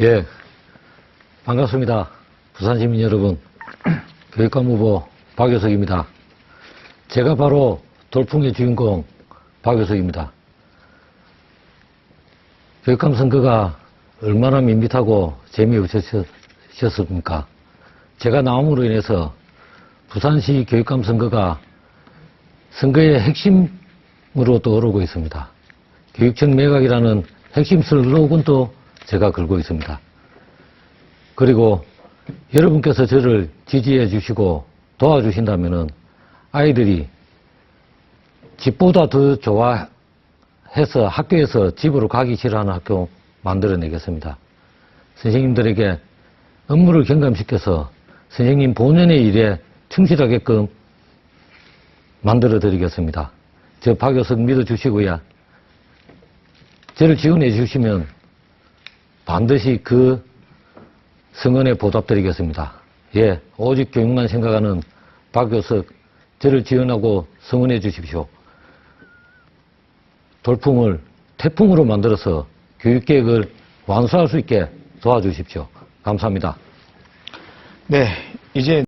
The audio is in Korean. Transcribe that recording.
예, 반갑습니다. 부산 시민 여러분, 교육감 후보 박효석입니다. 제가 바로 돌풍의 주인공 박효석입니다. 교육감 선거가 얼마나 밋밋하고 재미없으셨습니까? 제가 나옴으로 인해서 부산시 교육감 선거가 선거의 핵심으로 떠오르고 있습니다. 교육청 매각이라는 핵심 슬로건도 제가 걸고 있습니다. 그리고 여러분께서 저를 지지해 주시고 도와주신다면 아이들이 집보다 더 좋아해서 학교에서 집으로 가기 싫어하는 학교 만들어내겠습니다. 선생님들에게 업무를 경감시켜서 선생님 본연의 일에 충실하게끔 만들어 드리겠습니다. 저 박효석 믿어주시고요. 저를 지원해 주시면 반드시 그 성원에 보답드리겠습니다. 예, 오직 교육만 생각하는 박효석, 저를 지원하고 성원해 주십시오. 돌풍을 태풍으로 만들어서 교육계획을 완수할 수 있게 도와주십시오. 감사합니다. 네, 이제